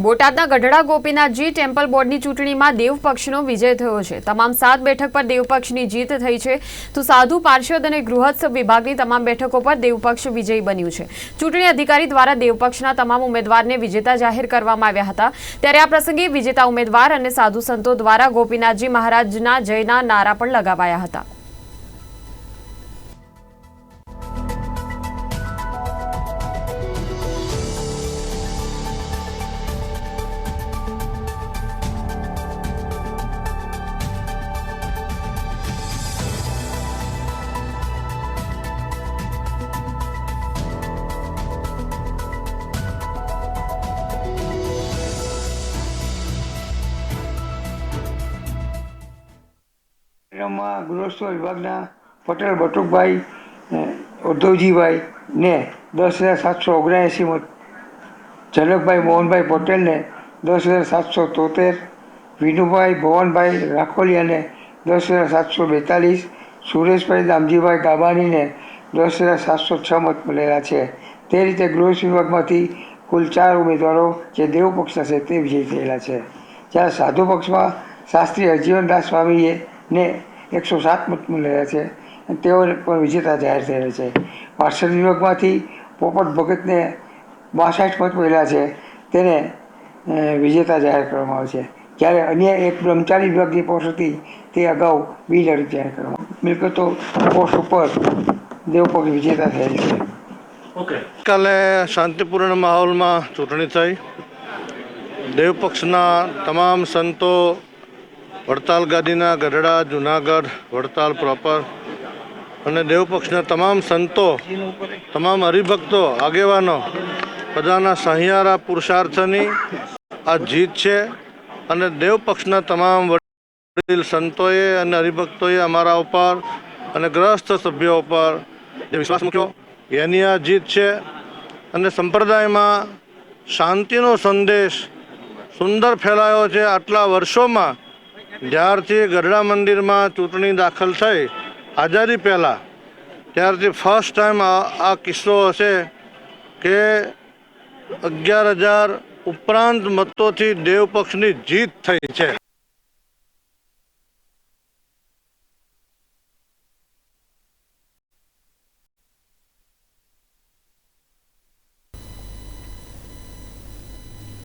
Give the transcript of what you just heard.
બોટાદના ગઢડા ગોપીનાથજી ટેમ્પલ બોર્ડની ચૂંટણીમાં દેવપક્ષનો વિજય થયો છે. તમામ સાત બેઠક પર દેવપક્ષની જીત થઈ છે. તો સાધુ, પાર્ષદ અને ગૃહસ્થ વિભાગની તમામ બેઠકો પર દેવપક્ષ વિજયી બન્યું છે. ચૂંટણી અધિકારી દ્વારા દેવપક્ષના તમામ ઉમેદવારને વિજેતા જાહેર કરવામાં આવ્યા હતા. ત્યારે આ પ્રસંગે વિજેતા ઉમેદવાર અને સાધુ સંતો દ્વારા ગોપીનાથજી મહારાજના જયના નારા પણ લગાવાયા હતા. કાર્યક્રમમાં ગૃહસ્થ વિભાગના પટેલ બટુકભાઈ ઉદ્ધવજીભાઈ, ને દસ હજાર સાતસો ઓગણએંસી જનકભાઈ મોહનભાઈ પટેલને દસ હજાર સાતસો તોતેર, વિનુભાઈ ભવનભાઈ રાખોલિયાને દસ હજાર સાતસો બેતાલીસ, સુરેશભાઈ દામજીભાઈ ગાબાનીને દસ હજાર સાતસો છ મત મળેલા છે. તે રીતે ગૃહ વિભાગમાંથી કુલ ચાર ઉમેદવારો જે દેવ પક્ષના છે તે વિજયી થયેલા છે. જ્યારે સાધુ પક્ષમાં શાસ્ત્રી હરજીવનદાસ સ્વામીએ ને એકસો સાત મત મળેલા છે તેઓને પણ વિજેતા જાહેર થયેલા છે. પાર્ષદ વિભાગમાંથી પોપટ ભગતને બાસઠ મત મળેલા છે. તેને વિજેતા જાહેર કરવામાં આવે છે. જ્યારે અન્ય એક બ્રહ્મચારી વિભાગની પોસ્ટ હતી, તે અગાઉ બિનહરીફ જાહેર કરવામાં. મિલકતો પોસ્ટ ઉપર દેવપક્ષ વિજેતા થયેલ છે. કાલે શાંતિપૂર્ણ માહોલમાં ચૂંટણી થઈ. દેવપક્ષના તમામ સંતો વડતાલ ગાદીના ગઢડા, જુનાગઢ, વડતાલ પ્રોપર અને દેવપક્ષના તમામ સંતો, તમામ હરિભક્તો, આગેવાનો, બધાના સહિયારા પુરુષાર્થની આ જીત છે અને દેવપક્ષના તમામ વડીલ સંતોએ અને હરિભક્તોએ અમારા ઉપર અને ગ્રસ્ત સભ્યો ઉપર જે વિશ્વાસ મૂક્યો, એની આ જીત છે અને સંપ્રદાયમાં શાંતિનો સંદેશ સુંદર ફેલાયો છે. આટલા વર્ષોમાં જ્યારથી ગઢડા મંદિરમાં ચૂંટણી દાખલ થઈ, આઝાદી પહેલાં, ત્યારથી ફર્સ્ટ ટાઈમ આ કિસ્સો હશે કે અગિયાર હજાર ઉપરાંત મતોથી દેવપક્ષની જીત થઈ છે.